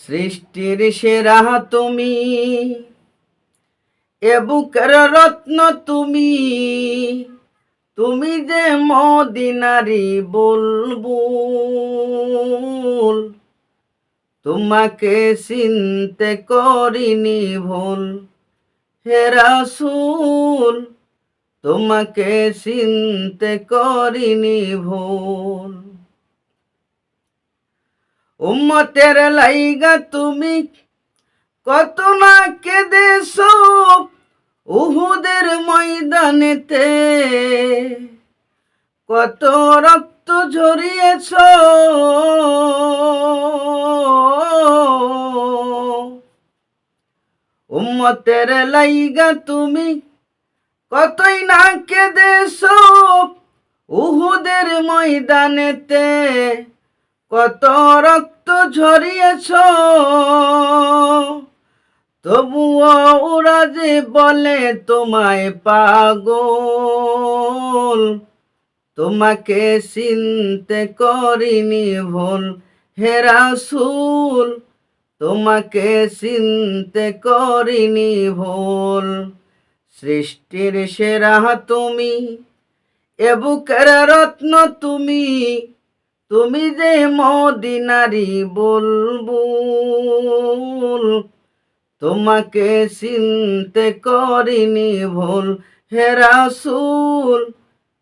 সৃষ্টির সেরা তুমি, এ বুকের রত্ন তুমি। তুমি যে মদিনারি বলবুল, তোমাকে চিনতে করিনি ভুল। হে রাসূল, তোমাকে চিনতে করিনি ভুল। উম্মতের লাইগা তুমি কত না কেঁদেছ উহুদের ময়দানেতে? কত রক্ত ঝরিয়েছ? উম্মতের লাইগা তুমি কতই না কেঁদেছ উহুদের ময়দানেতে? কত রক্ত ঝরিয়েছ। তবুও ওরা যে বলে তোমায় পাগল, তোমাকে চিনতে করিনি ভুল হে রাসূল, তোমাকে চিনতে করিনি ভুল। সৃষ্টির সেরা তুমি, এ বুকের রত্ন তুমি তুমি যে মদিনারি বলবুল, তোমাকে চিনতে করিনি ভুল, হে রাসূল,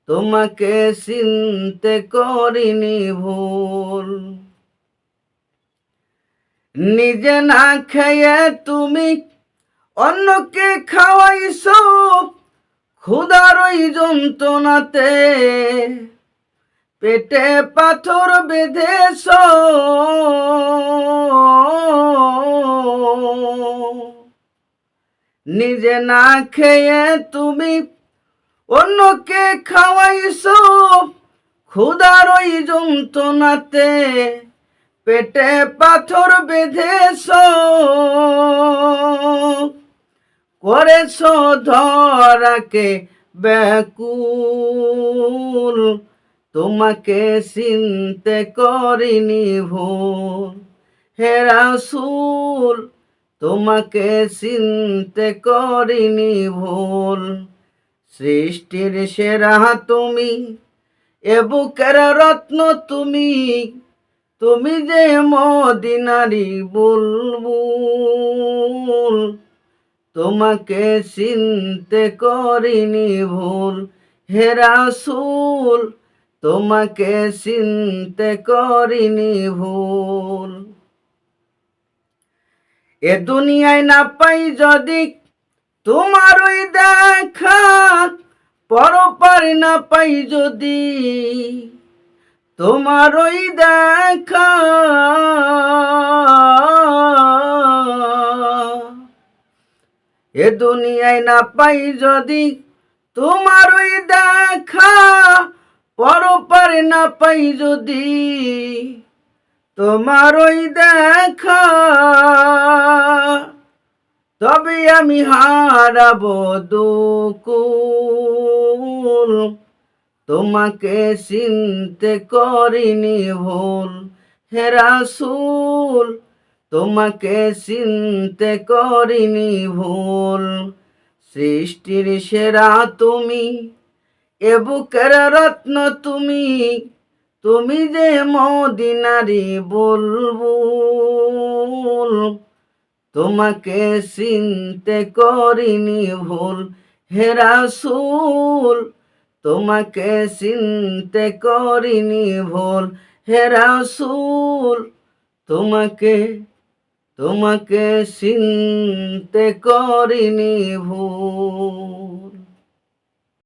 তোমাকে চিনতে করিনি ভুল। নিজে না খেয়ে তুমি অন্যকে খাওয়াইছো, ক্ষুধার ওই যন্ত্রণাতে। পেটে পাথর বেঁধেছ। নিজে না খেয়ে তুমি অন্যকে খাওয়াইছো। ক্ষুধার ওই যন্ত্রণাতে পেটে পাথর বেঁধেছ। করেছ ধরাকে ব্যাকুল। তোমাকে চিনতে করিনি ভুল। হে রাসূল, তোমাকে চিনতে করিনি ভুল। সৃষ্টির সেরা তুমি, এ বুকের রত্ন তুমি তুমি যে মদিনারি বুলবুল। তোমাকে চিনতে করিনি ভুল। হে রাসূল তোমাকে চিনতে করিনি ভুল। এ দুনিয়ায় না পাই যদি তোমার ওই দেখা, পরপার না পাই যদি তোমার ওই দেখা। এ দুনিয়ায় না পাই যদি তোমার ওই দেখা না পাই যদি তোমার ওই দেখা। তবে আমি হারাবো দুকুল। তোমাকে চিনতে করিনি ভুল হে রাসূল। তোমাকে চিনতে করিনি ভুল। সৃষ্টির সেরা তুমি এ বুকের রত্ন তুমি তুমি যে মদিনারি বলবুল, তোমাকে চিনতে করিনি ভুল হে রাসূল, তোমাকে চিনতে করিনি ভুল হে রাসূল, তোমাকে তোমাকে চিনতে করিনি ভুল।